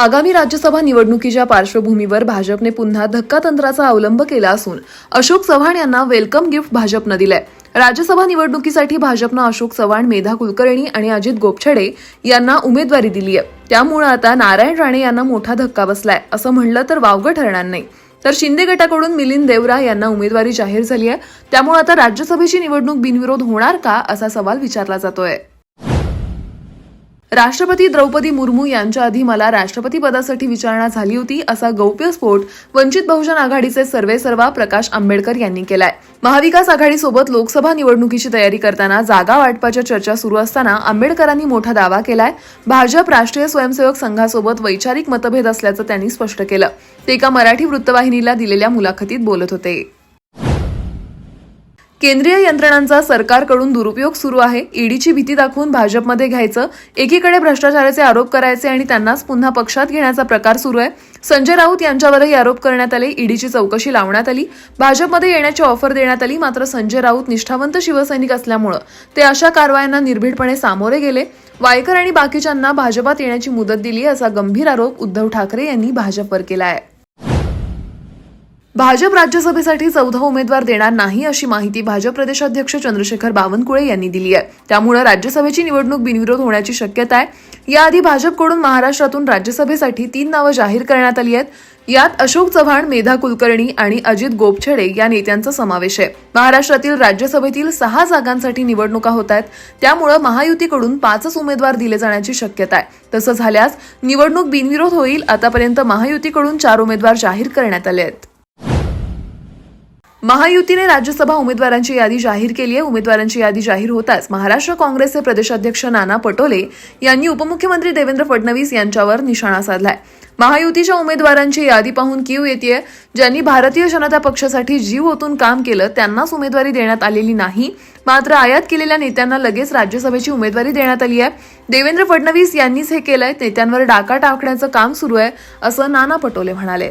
आगामी राज्यसभा निवडणुकीच्या पार्श्वभूमीवर भाजपने पुन्हा धक्कातंत्राचा अवलंब केला असून अशोक चव्हाण यांना वेलकम गिफ्ट भाजपनं दिलंय. राज्यसभा निवडणुकीसाठी भाजपनं अशोक चव्हाण मेधा कुलकर्णी आणि अजित गोपछडे यांना उमेदवारी दिली आहे त्यामुळे आता नारायण राणे यांना मोठा धक्का बसलाय असं म्हणलं तर वावगं ठरणार नाही. तर शिंदे गटाकडून मिलिंद देवरा यांना उमेदवारी जाहीर झाली आहे त्यामुळे आता राज्यसभेची निवडणूक बिनविरोध होणार का असा सवाल विचारला जातोय. राष्ट्रपती द्रौपदी मुर्मू यांच्या आधी मला राष्ट्रपती पदासाठी विचारणा झाली होती असा गौप्यस्फोट वंचित बहुजन आघाडीचे सर्वेसर्वा प्रकाश आंबेडकर यांनी केलाय. महाविकास आघाडीसोबत लोकसभा निवडणुकीची तयारी करताना जागा वाटपाच्या चर्चा सुरू असताना आंबेडकरांनी मोठा दावा केलाय. भाजप राष्ट्रीय स्वयंसेवक संघासोबत वैचारिक मतभेद असल्याचं त्यांनी स्पष्ट केलं. ते एका मराठी वृत्तवाहिनीला दिलेल्या मुलाखतीत बोलत होते. केंद्रीय यंत्रणांचा सरकारकडून दुरुपयोग सुरू आहे. ईडीची भीती दाखवून भाजपमध्ये घ्यायचं. एकीकडे भ्रष्टाचाराचे आरोप करायचे आणि त्यांनाच पुन्हा पक्षात घेण्याचा प्रकार सुरू आहे. संजय राऊत यांच्यावरही आरोप करण्यात आले. ईडीची चौकशी लावण्यात आली. भाजपमध्ये येण्याची ऑफर देण्यात आली. मात्र संजय राऊत निष्ठावंत शिवसैनिक असल्यामुळं ते अशा कारवायांना निर्भीडपणे सामोरे गेले. वायकर आणि बाकीच्यांना भाजपात येण्याची मुदत दिली असा गंभीर आरोप उद्धव ठाकरे यांनी भाजपवर केला आहे. भाजप राज्यसभेसाठी चौदा उमेदवार देणार नाही अशी माहिती भाजप प्रदेशाध्यक्ष चंद्रशेखर बावनकुळे यांनी दिली आहे. त्यामुळे राज्यसभेची निवडणूक बिनविरोध होण्याची शक्यता आहे. याआधी भाजपकडून महाराष्ट्रातून राज्यसभेसाठी तीन नावं जाहीर करण्यात आली आहेत. यात अशोक चव्हाण मेधा कुलकर्णी आणि अजित गोपछडे या नेत्यांचा समावेश आहे. महाराष्ट्रातील राज्यसभेतील सहा जागांसाठी निवडणुका होत आहेत. त्यामुळे महायुतीकडून पाचच उमेदवार दिले जाण्याची शक्यता आहे. तसं झाल्यास निवडणूक बिनविरोध होईल. आतापर्यंत महायुतीकडून चार उमेदवार जाहीर करण्यात आले आहेत. महायुतीने राज्यसभा उमेदवारांची यादी जाहीर केली आहे. उमेदवारांची यादी जाहीर होताच महाराष्ट्र काँग्रेसचे प्रदेशाध्यक्ष नाना पटोले यांनी उपमुख्यमंत्री देवेंद्र फडणवीस यांच्यावर निशाणा साधलाय. महायुतीच्या उमेदवारांची यादी पाहून कीव येते ज्यांनी भारतीय जनता पक्षासाठी जीव ओतून काम केलं त्यांनाच उमेदवारी देण्यात आलेली नाही. मात्र आयात केलेल्या नेत्यांना लगेच राज्यसभेची उमेदवारी देण्यात आली आहे. देवेंद्र फडणवीस यांनीच हे केलंय. नेत्यांवर डाका टाकण्याचं काम सुरू आहे असं नाना पटोले म्हणाले.